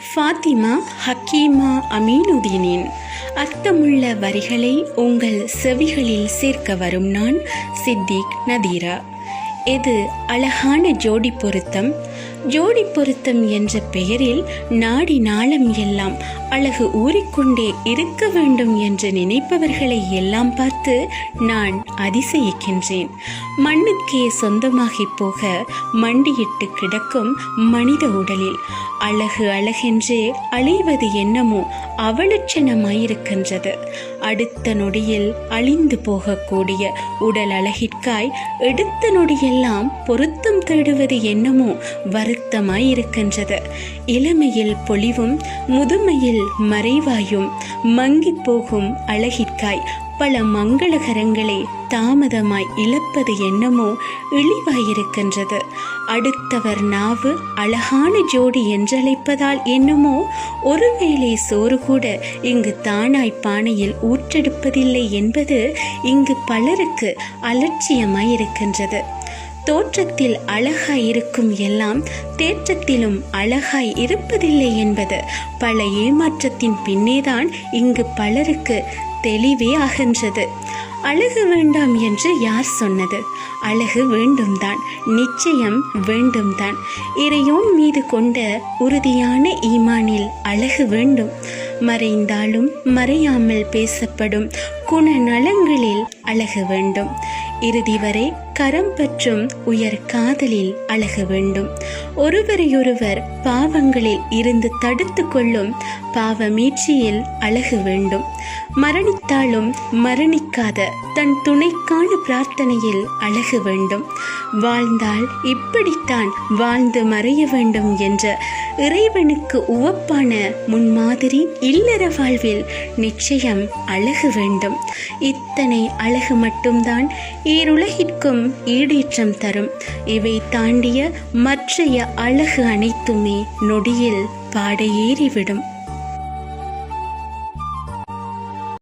ஃபாத்திமா ஹக்கீமா அமீனுதீனின் அர்த்தமுள்ள வரிகளை உங்கள் செவிகளில் சேர்க்க வரும் நான் சித்திக் நதீரா. இது அழகான ஜோடி பொருத்தம். ஜோடி பொருத்தம் என்ற பெயரில் நாடி நாளம் எல்லாம் அழகு ஊறிக்கொண்டே இருக்க வேண்டும் என்று நினைப்பவர்களை எல்லாம் பார்த்து நான் அதிசயிக்கின்றேன். மண்ணுக்கே சொந்தமாகி போக மண்டியிட்டு கிடக்கும் மனித உடலில் அழகு அழகென்றே அழிவது என்னமோ அவலட்சணமாயிருக்கின்றது. அடுத்த நொடியில் அழிந்து போகக்கூடிய உடல் அழகிற்காய் எடுத்த நொடியெல்லாம் பொருத்தம் தேடுவது என்னமோ வருத்தமாயிருக்கின்றது இளமையில் பொலிவும் முதுமையில் மறைவாயும் மங்கிப் போகும் அழகிற்காய் பல மங்களகரங்களை தாமதமாய் இழப்பது என்னமோ இழிவாயிருக்கின்றது. அடுத்தவர் நாவு அழகான ஜோடி என்றழைப்பதால் என்னமோ ஒருவேளை சோறு கூட இங்கு தானாய் பானையில் ஊற்றெடுப்பதில்லை என்பது இங்கு பலருக்கு அலட்சியமாயிருக்கின்றது. தோற்றத்தில் அழகாய் இருக்கும் எல்லாம் தேற்றத்திலும் அழகாய் இருப்பதில்லை என்பது பல ஏமாற்றத்தின் பின்னேதான் இங்கு பலருக்கு தெளிவே ஆகின்றது. அழகு வேண்டாம் என்று யார் சொன்னது? அழகு வேண்டும்தான் நிச்சயம் வேண்டும்தான். இறையோன் மீது கொண்ட உறுதியான ஈமானில் அழகு வேண்டும். மறைந்தாலும் மறையாமல் பேசப்படும் குணநலங்களில் அழகு வேண்டும். இறுதி வரை கரம் பற்றும் உயர் காதலில் அழக வேண்டும். ஒருவரையொருவர் பாவங்களில் இருந்து தடுத்து கொள்ளும் பாவமீட்சியில் அழகு வேண்டும். மரணித்தாலும் மரணிக்காத தன் துணைக்கான பிரார்த்தனையில் அழகு வேண்டும். வாழ்ந்தால் இப்படித்தான் வாழ்ந்து மறைய வேண்டும் என்ற இறைவனுக்கு உவப்பான முன்மாதிரி இல்லற வாழ்வில் நிச்சயம் அழகு வேண்டும். இத்தனை அழகு மட்டும்தான் ஈருலகிற்கும் ஈடேற்றம் தரும். இவை தாண்டிய மற்றைய அழகு அனைத்துமே நொடியில் பாடையேறிவிடும்.